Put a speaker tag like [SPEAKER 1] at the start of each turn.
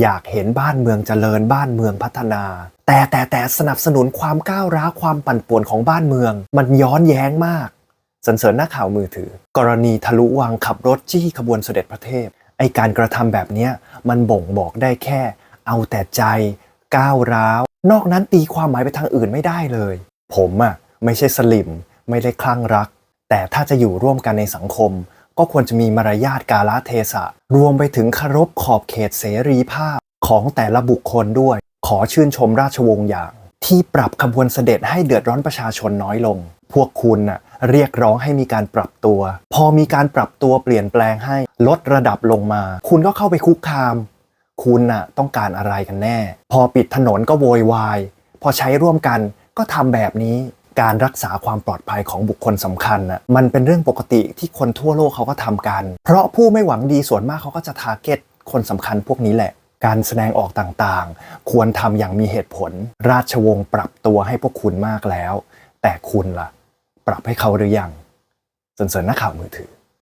[SPEAKER 1] อยากเห็นบ้านเมืองเจริญบ้านเมืองพัฒนา แต่แต่แต่สนับสนุนความก้าวร้าวความปั่นป่วนของบ้านเมือง มันย้อนแย้งมากสันเสริญหน้าข่าวมือถือ กรณีทะลุวังขับรถจี้ขบวนเสด็จพระเทพไอการกระทำแบบเนี้มันบ่งบอกได้แค่ เอาแต่ใจ ก้าวร้าว นอกนั้นตีความหมายไปทางอื่นไม่ได้เลย ผมอะไม่ใช่สลิมไม่ได้คลั่งรัก แต่ถ้าจะอยู่ร่วมกันในสังคม ก็ควรจะมีมารยาทกาลเทศะ รวมไปถึงเคารพขอบเขตเสรีภาพของแต่ละบุคคลด้วย ขอชื่นชมราชวงศ์อย่าง ที่ปรับขบวนเสด็จให้เดือดร้อนประชาชนน้อยลง พวกคุณน่ะเรียกร้องให้มีการปรับตัว พอมีการปรับตัวเปลี่ยนแปลงให้ลดระดับลงมา คุณก็เข้าไปคุกคาม คุณน่ะต้องการอะไรกันแน่ พอปิดถนนก็โวยวาย พอใช้ร่วมกันก็ทำแบบนี้ การรักษาความปลอดภัยของบุคคลสำคัญน่ะมันเป็นเรื่องปกติที่คนทั่วโลกเขาก็ทำกัน เพราะผู้ไม่หวังดีส่วนมากเขาก็จะทาร์เก็ตคนสำคัญพวกนี้แหละการแสดงออกต่างๆ ควรทำอย่างมีเหตุผล ราชวงศ์ปรับตัวให้พวกคุณมากแล้ว แต่คุณล่ะ ปรับให้เขาหรือยังสนเสริญนักข่าวมือถือ